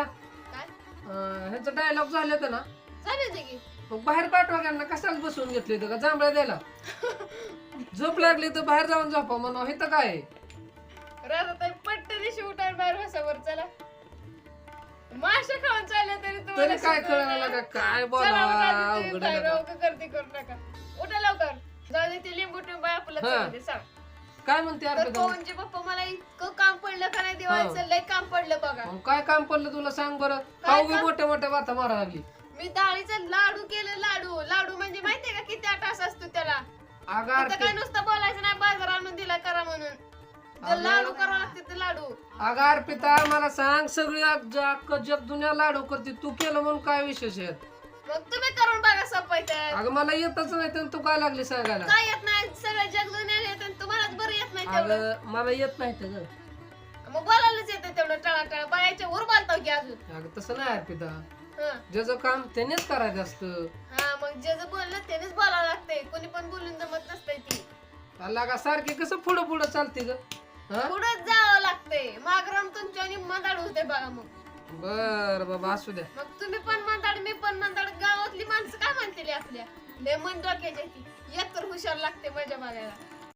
अं, ह्याचं डायलॉग झाले तर ना. चालेल ते की. मग बाहेर पाठवा त्यांना कशाला बसवून घेतले का? जांभळ्या द्यायला. झोप लागली तर बाहेर जाऊन झोपा म्हणा हे तर काय? आहे? राहतात पट्ट दिवशी उठाय बाहेर बसावर चला. माशा खाऊन चालले तरी काय शिकवलं कळलं नाही. का? काय चला, बोला तिथे का करते करू नका. उठा लवकर. जाऊ दे ते लिंबू टिंबू आपलं हा. चालू सांग. काय म्हणते तर अर्पिता पवनचे पप्पा मला इतकं काम पडलं का नाही दिवाळीचं लय काम पडलं बघा. मग काय काम पडलं तुला सांग बरं? काय काम? मोठ्या मोठ्या वाता मारा लागली. मी डाळीचं लाडू केलं लाडू. लाडू म्हणजे माहितीये का किती तास असतो त्याला? अगं तिथं काय अर्पिता नुसतं बोलायचं नाही बाजार आणून दिला करा म्हणून. अगं. लाडू करावं लागते ते लाडू. अगं अर्पिता मला सांग सगळी अग- अख्ख जग दुनिया लाडू करते. तू केलं म्हणून काय विशेष आहे मग तुम्ही करून बघा सोपायचं अगं मला येतच नाही तर तू काय लागली सांगायला? काय येत नाही? सगळं जग दुनिया तेवढं. अगं मला येत नाही तर मग बोलायलाच येतं तेवढं टळा टळा बायाच्या वर बालताव की अजून. अगं तसं नाही अर्पिता. हं. ज्याचं काम त्यानेच करायचं असतं. हा मग जे जे बोललं त्यानेच बोलावं लागतंय. कोणी पण बोलून जमत नसतंय ती. अल्ला का सारखी कसं पुढं पुढं चालते ग? हा? पुढंच जावं लागतंय. मागराम तुमच्या आणि मंदाड होते बघा मग. बर बाबा असू द्या. मग तुम्ही पण मंदाड मी पण मंदाड. गावातली माणसं काय म्हणतील आपल्या लय मन डोक्याच्या ती. एक तर हुशार लागते मजा बघायला